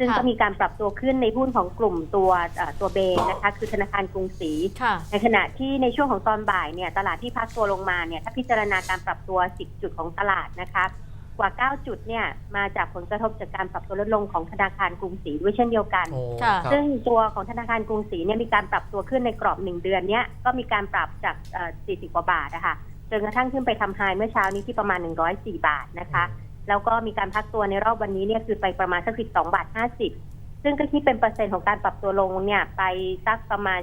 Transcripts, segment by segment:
ซึ่งค่ะก็มีการปรับตัวขึ้นในหุ้นของกลุ่มตัวเอ่อตัวเบนะคะ คือธนาคารกรุงศรีค่ะในขณะที่ในช่วงของตอนบ่ายเนี่ยตลาดที่พักตัวลงมาเนี่ยถ้าพิจารณาการปรับตัว 10 จุดของตลาดนะคะกว่า 9 จุดเนี่ยมาจากผลกระทบจากการปรับตัวลดลงของธนาคารกรุงศรีด้วยเช่นเดียวกันโอ้ค่ะครับซึ่งตัวของธนาคารกรุงศรีเนี่ยมีการปรับตัวขึ้นในกรอบหนึ่งเดือนเนี้ยก็มีการปรับจากเอ่อ40 กว่าบาทนะคะจนกระทั่งขึ้นไปทำไฮเมื่อเช้านี้ที่ประมาณ 104 บาทนะคะ แล้วก็มีการพักตัวในรอบวันนี้เนี่ยคือไปประมาณสัก 12 บาท 50 ซึ่งก็ที่เป็นเปอร์เซ็นต์ของการปรับตัวลงเนี่ยไปสักประมาณ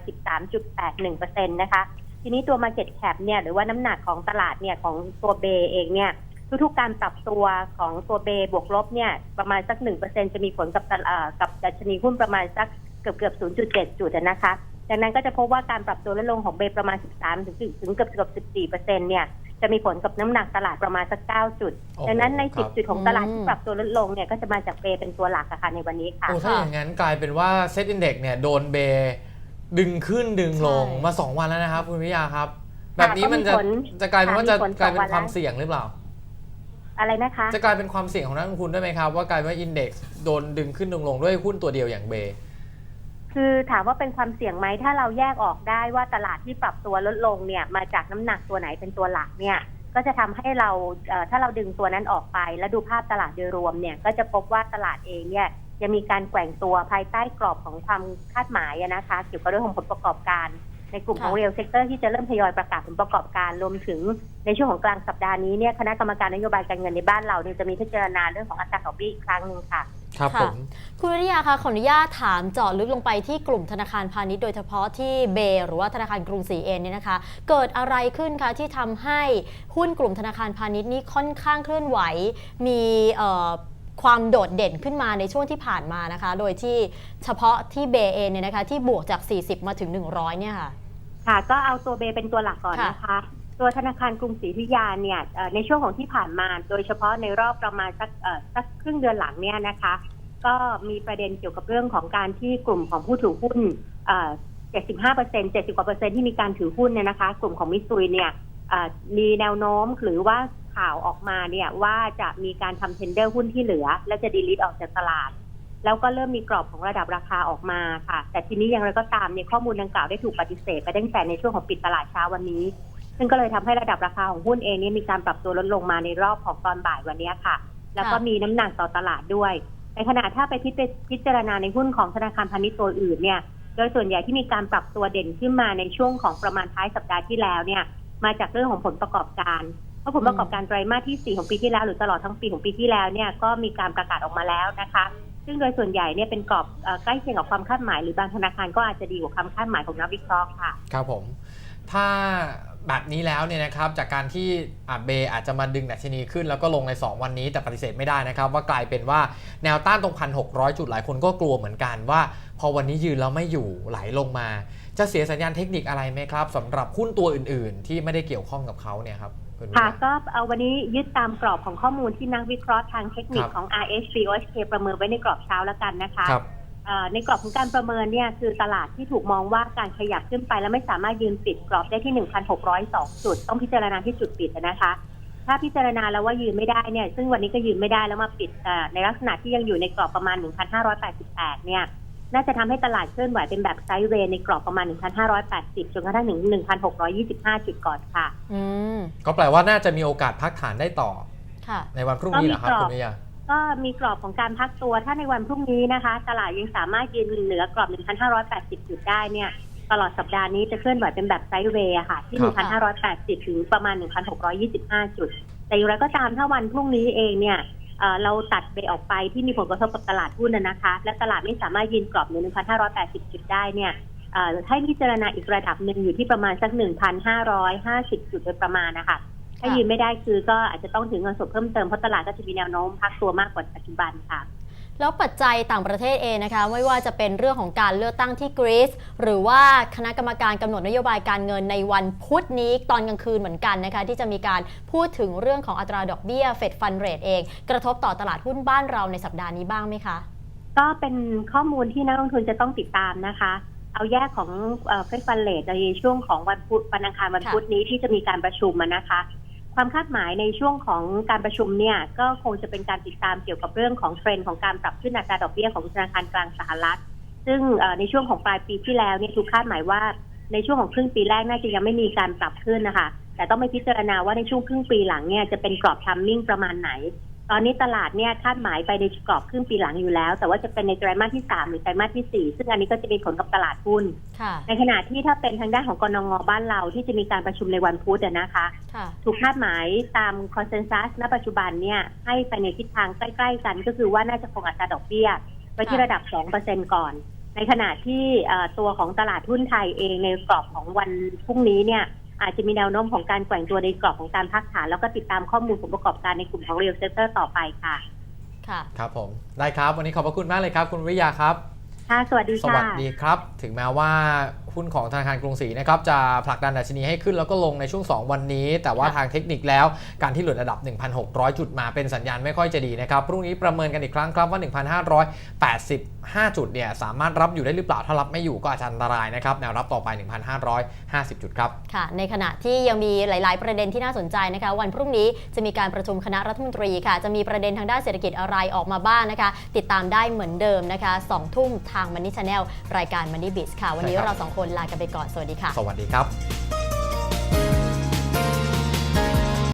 13.81เปอร์เซ็นต์นะคะ ทีนี้ตัว Market Cap เนี่ยหรือว่าน้ำหนักของตลาดเนี่ยของตัวเบเองเนี่ยทุกๆการปรับตัวของตัวเบบวกลบเนี่ยประมาณสัก 1%จะมีผลกับตลาดกับดัชนีหุ้นประมาณสักเกือบเกือบ 0.7 จุดนะคะดังนั้นก็จะพบว่าการปรับตัวลดลงของเบประมาณ 13 ถึงถึงเกือบเกือบ 14 เปอร์เซ็นต์เนี่ย จะมีผลกับน้ำหนักตลาดประมาณสัก9จุดโอ้โหดังนั้นในครับ10จุดของตลาดอืมที่ปรับตัวลดลงเนี่ยก็จะมาจากเบเป็นตัวหลักอะค่ะในวันนี้ค่ะโอ้ถ้าอย่างนั้นกลายเป็นว่าเซ็ตอินเด็กเนี่ยโดนเบย์ดึงขึ้นดึงลงใช่มา 2 วันแล้วนะครับ คุณวิทยาครับ แบบนี้มันจะก็มีผลจะกลายเป็นว่าจะมีผลกลายเป็นสองวันความแล้วเสี่ยงหรือเปล่า อะไรนะคะ จะกลายเป็นความเสี่ยงของนักลงทุนด้วยไหมครับ ว่ากลายเป็นว่าอินเด็กซ์โดนดึงขึ้นดึงลงด้วยหุ้นตัวเดียวอย่างเบย์ คือถามว่าเป็นความเสี่ยงไหมถ้าเราแยกออกได้ว่าตลาดที่ปรับตัวลดลงเนี่ยมาจากน้ำหนักตัวไหนเป็นตัวหลักเนี่ยก็จะทำให้เราถ้าเราดึงตัวนั้นออกไป แล้วดูภาพตลาดโดยรวมเนี่ยก็จะพบว่าตลาดเองเนี่ยยังมีการแกว่งตัวภายใต้กรอบของความคาดหมายนะคะเกี่ยวกับเรื่องของผลประกอบการ ในกลุ่มของเรียลเซกเตอร์ที่จะเริ่มทยอยประกาศผลประกอบการรวมถึงในช่วงของกลางสัปดาห์นี้เนี่ยคณะกรรมการนโยบายการเงินในบ้านเราเนี่ยจะมีพิจารณาเรื่องของอัตราดอกเบี้ยอีกครั้งหนึ่งค่ะ ครับค่ะผมคุณวิทยาคะขออนุญาตถามเจาะลึกลงไปที่กลุ่มธนาคารพาณิชย์โดยเฉพาะที่เบย์หรือว่าธนาคารกรุงศรีเองเนี่ยนะคะ เกิดอะไรขึ้นคะที่ทำให้หุ้นกลุ่มธนาคารพาณิชย์นี้ค่อนข้างเคลื่อนไหว มีเอ่อความโดดเด่นขึ้นมาในช่วงที่ผ่านมานะคะ โดยที่เฉพาะที่เบย์เองเนี่ยนะคะที่บวกจาก 40 มาถึง 100 เนี่ยค่ะค่ะก็เอาตัวเบเป็นตัวหลักก่อนนะคะ ตัวธนาคารกรุงศรีอยุธยาเนี่ยในช่วงของที่ผ่านมา โดยเฉพาะในรอบประมาณสักสักครึ่งเดือนหลังเนี่ยนะคะ ก็มีประเด็นเกี่ยวกับเรื่องของการที่กลุ่มของผู้ถือหุ้น75เปอร์เซ็นต์70กว่าเปอร์เซ็นต์ที่มีการถือหุ้นเนี่ยนะคะ กลุ่มของมิสซุยเนี่ยมีแนวโน้มหรือว่าข่าวออกมาเนี่ยว่าจะมีการทำเทนเดอร์หุ้นที่เหลือ และจะดีลิทออกจากตลาด แล้วก็เริ่มมีกรอบของระดับราคาออกมาค่ะ แต่ทีนี้อย่างไรก็ตามเนี่ยข้อมูลดังกล่าวได้ถูกปฏิเสธไปตั้งแต่ในช่วงของปิดตลาดเช้าวันนี้ ซึ่งก็เลยทำให้ระดับราคาของหุ้นเองเนี่ยมีการปรับตัวลดลงมาในรอบของตอนบ่ายวันนี้ค่ะ แล้วก็ค่ะมีน้ำหนักต่อตลาดด้วย ในขณะถ้าไปพิจพิจารณาในหุ้นของธนาคารพาณิชย์ตัวอื่นเนี่ย โดยส่วนใหญ่ที่มีการปรับตัวเด่นขึ้นมาในช่วงของประมาณท้ายสัปดาห์ที่แล้วเนี่ย มาจากเรื่องของผลประกอบการเพราะผลประกอบการไตรมาสที่ 4 ของปีที่แล้วหรือตลอดทั้งปีของปีที่แล้วเนี่ยก็มีการประกาศออกมาแล้วนะคะซึ่งโดยส่วนใหญ่เนี่ยเป็นกรอบเอ่อใกล้เคียงกับความคาดหมายหรือบางธนาคารก็อาจจะดีกว่าความคาดหมายของนักวิเคราะห์ค่ะ ครับผม ถ้า แบบนี้แล้วเนี่ยนะครับจากการที่อะเบย์อาจจะมาดึงดัชนีขึ้น แล้วก็ลงใน 2 วันนี้แต่ปฏิเสธไม่ได้นะครับว่ากลายเป็นว่าแนวต้านตรงพันหกจุดหลายคนก็กลัวเหมือนกันว่า พอวันนี้ยืนแล้วไม่อยู่ไหลลงมา จะเสียสัญญาณเทคนิคอะไรไหมครับสำหรับหุ้นตัวอื่น ๆ ที่ไม่ได้เกี่ยวข้องกับเขาเนี่ยครับคุณวิค่ะทยาก็เอาวันนี้ยึดตามกรอบของข้อมูลที่นักวิเคราะห์ทางเทคนิคครับของ RSP OHK ประเมินไว้ในกรอบเช้าแล้วกันนะคะครับเอ่อ ในกรอบของการประเมินเนี่ยคือตลาดที่ถูกมองว่าการขยับขึ้นไป แล้วไม่สามารถยืนปิดกรอบได้ที่ 1,602 จุด ต้องพิจารณาที่จุดปิดนะคะ ถ้าพิจารณาแล้วว่ายืนไม่ได้เนี่ย ซึ่งวันนี้ก็ยืนไม่ได้แล้วมาปิดเอ่อในลักษณะที่ยังอยู่ในกรอบประมาณ 1,588 เนี่ย น่าจะทำให้ตลาดเคลื่อนไหวเป็นแบบไซด์เวย์ในกรอบประมาณ 1,580 จนกระทั่งถึง 1,625 จุดก่อนค่ะอืมก็แปลว่าน่าจะมีโอกาสพักฐานได้ต่อค่ะในวันพรุ่งนี้เหรอครับก็มีกรอบคุณวิทยา ก็มีกรอบของการพักตัวถ้าในวันพรุ่งนี้นะคะ ตลาดยังสามารถยืนเหนือกรอบ 1,580 จุดได้เนี่ย ตลอดสัปดาห์นี้จะเคลื่อนไหวเป็นแบบไซด์เวย์อะค่ะ ที่ครับ1,580 ถึงประมาณ 1,625 จุด แต่อย่างไรก็ตามถ้าวันพรุ่งนี้เองเนี่ยเอ่อเราตัดเบออกไปที่มีผลกระทบกับตลาดหุ้นนะนะคะ และตลาดไม่สามารถยืนกรอบเหนือ1,580 จุดได้เนี่ยเอ่อให้พิจารณาอีกระดับหนึ่งอยู่ที่ประมาณสัก 1,550 จุดโดยประมาณนะคะ ถ้ายืนไม่ได้คือก็อาจจะต้องถึงเงินสดเพิ่มเติมเพราะตลาดก็จะมีแนวโน้มพักตัวมากกว่าปัจจุบันค่ะแล้วปัจจัยต่างประเทศเองนะคะไม่ว่าจะเป็นเรื่องของการเลือกตั้งที่กรีซหรือว่าคณะกรรมการกำหนดนโยบายการเงินในวันพุธนี้ตอนกลางคืนเหมือนกันนะคะที่จะมีการพูดถึงเรื่องของอัตราดอกเบี้ยเฟดฟันเรทเอง กระทบต่อตลาดหุ้นบ้านเราในสัปดาห์นี้บ้างไหมคะ ก็เป็นข้อมูลที่นักลงทุนจะต้องติดตามนะคะ เอาแยกของเฟดฟันเลทในช่วงของวันพุธวันอังคารวันพุธนี้ที่จะมีการประชุมมานะคะ ความคาดหมายในช่วงของการประชุมเนี่ยก็คงจะเป็นการติดตามเกี่ยวกับเรื่องของเทรนด์ของการปรับขึ้นอัตราดอกเบี้ยของธนาคารกลางสหรัฐ ซึ่งในช่วงของปลายปีที่แล้วเนี่ยถูกคาดหมายว่าในช่วงของครึ่งปีแรกน่าจะยังไม่มีการปรับขึ้นนะคะ แต่ต้องไปพิจารณาว่าในช่วงครึ่งปีหลังเนี่ยจะเป็นกรอบทัมมิ่งประมาณไหน ตอนนี้ตลาดเนี่ยคาดหมายไปในกรอบครึ่งปีหลังอยู่แล้ว แต่ว่าจะเป็นในไตรมาสที่ 3 หรือไตรมาสที่ 4 ซึ่งอันนี้ก็จะมีผลกับตลาดหุ้นค่ะในขณะที่ถ้าเป็นทางด้านของกรงงบ้านเราที่จะมีการประชุมในวันพุธอะนะคะค่ะถูกคาดหมายตามคอนเซนแซสณปัจจุบันเนี่ยให้ไปในทิศทางใกล้ ๆ กัน ก็คือว่าน่าจะคงอัตราดอกเบี้ยไว้ที่ค่ะระดับ 2%ก่อน ในขณะที่เอ่อตัวของตลาดหุ้นไทยเองในกรอบของวันพรุ่งนี้เนี่ย อาจจะมีแนวโน้มของการแกว่งตัวในกรอบของการพักฐาน แล้วก็ติดตามข้อมูลผลประกอบการในกลุ่มของ real sector ต่อไปค่ะ ค่ะ ครับผม ได้ครับ วันนี้ขอบพระคุณมากเลยครับ คุณวิทยาครับ ค่ะ สวัสดีสค่ะวัสดีครับ ถึงแม้ว่า หุ้นของธนาคารกรุงศรีนะครับจะผลักดันดัชนีให้ขึ้นแล้วก็ลงในช่วง 2 วันนี้ แต่ว่าค่ะทางเทคนิคแล้วการที่หลุดระดับ 1,600 จุดมาเป็นสัญญาณไม่ค่อยจะดีนะครับพรุ่งนี้ประเมินกันอีกครั้งครับว่า 1,585 จุดเนี่ยสามารถรับอยู่ได้หรือเปล่าถ้ารับไม่อยู่ก็อาจจะอันตรายนะครับแนวรับต่อไป 1,550 จุดครับค่ะ ในขณะที่ยังมีหลาย ๆ ประเด็นที่น่าสนใจนะคะวันพรุ่งนี้จะมีการประชุมคณะรัฐมนตรีค่ะ จะมีประเด็นทางด้านเศรษฐกิจอะไรออกมาบ้างนะคะ ติดตามได้เหมือนเดิมนะคะ2ทุ่มทาง Money Channel รายการ Money Biz ค่ะ วันนี้ใช่ครับเราสองคนลากันไปก่อนสวัสดีค่ะ สวัสดีครับ